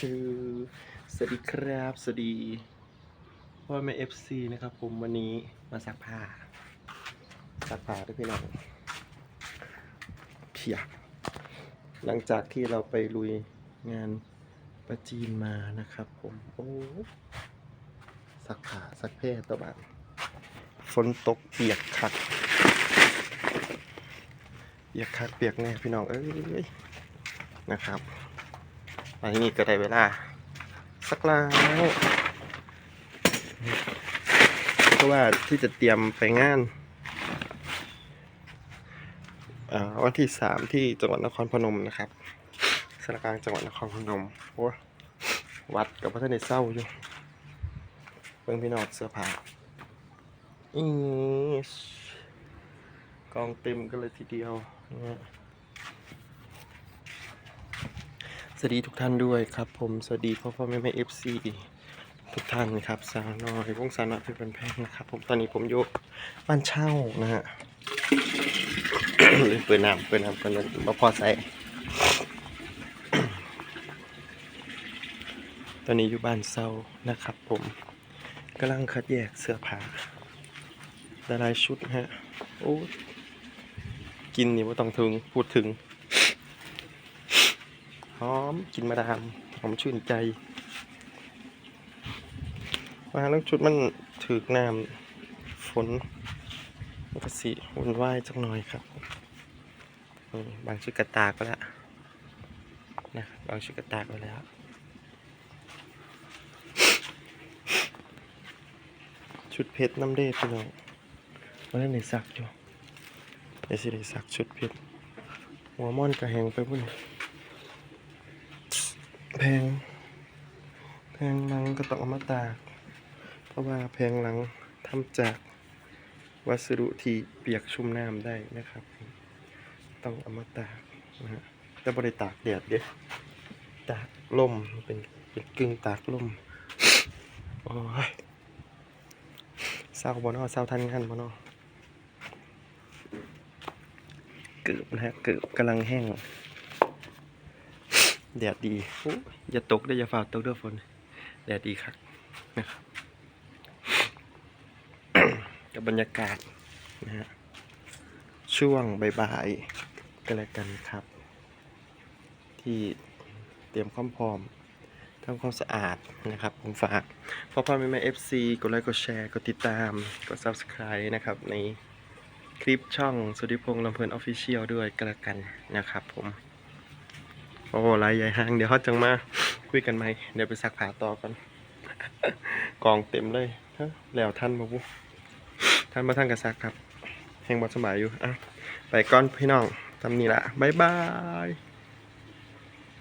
ชื่อสวัสดีครับ สวัสดีพ่อแม่เอฟซีนะครับ ผมวันนี้มาซักผ้าซักผ้าด้วยพี่น้องเพียหลังจากที่เราไปลุยงานประจีนมานะครับ ผมโอ้ซักผ้าซักเพศตัวบ้านฝนตกเปียกคักเปียกคักเปียกแน่พี่น้องเอ้ยนะครับ อันนี้ก็ได้เวลา สักแล้วเพราะว่าที่จะเตรียมไปงานวันที่สามที่จังหวัดนครพนมนะครับสารกลางจังหวัดนครพนมโอ้วัดกับพระท่านในเศร้าอยู่เบิ่งพี่นอดเสื้อผ้าอีกองเต็มกันเลยทีเดียวนะฮะ สวัสดีทุกท่านด้วยครับผมสวัสดีพ่อพ่อแม่แม่เอฟซีทุกท่านครับสาวน้อยวงสาวน้อยเพชรบันแพงนะครับผมตอนนี้ผมอยู่บ้านเช่านะฮะเปิดน้ำเปิดน้ำกันเลยมาพอใส่ตอนนี้อยู่บ้านเซานะครับผมกำลังคัดแยกเสื้อผ้าหลายชุดฮะโอ้กินนี่ว่าต้องถึงพูดถึง หอมกินมาดามหอมชื่นใจมาแล้วชุดมันถือน้ำฝนมันก็สิวุ่นวายจักหน่อยครับบางชุดกระตากไปแล้วนะบางชุดกระตากไปแล้วชุดเพชรน้ำเดชพี่น้องวันนั้นได้สักอยู่เดี๋ยวสิได้สักชุดเพชรหัวม่อนกระแหงไปพุ่น แพง แพงหลังก็ต้องเอามาตาก เพราะว่าแพงหลังทำจากวัสดุที่เปียกชุ่มน้ำได้นะครับ ต้องเอามาตากนะฮะแต่บริตากแดดเด้ตากลมเป็นเป็นกึ่งตากลมโอ้ยเศร้าบ่เนอเศร้าทันงานบ่เนอเกือบนะฮะเกือบกำลังแห้ง แดดดีอย่าตกได้อย่าฝ่าตกเด้วยฝน แดดดีครับนะครับกับบรรยากาศนะฮะช่วงบ่ายๆก็แล้วกันครับ ที่เตรียมความพร้อมทำความสะอาดนะครับ ผมฝากพ่อพ่อแม่แม่เอฟซีกดไลค์กดแชร์กดติดตาม กด subscribe นะครับ ในคลิปช่องสุธิพงษ์ลำเพลินออฟฟิเชียลด้วยก็แล้วกันนะครับผม โอ้ลายใหญ่ห้างเดี๋ยวเขาจังมาคุยกันไหมเดี๋ยวไปซักผ้าต่อกันกองเต็มเลยฮะแล้วท่านมาบุท่านมาท่านกระซักครับแห่งบอสบายอยู่อะไปก่อนพี่น้องทำนี่ละบ๊ายบาย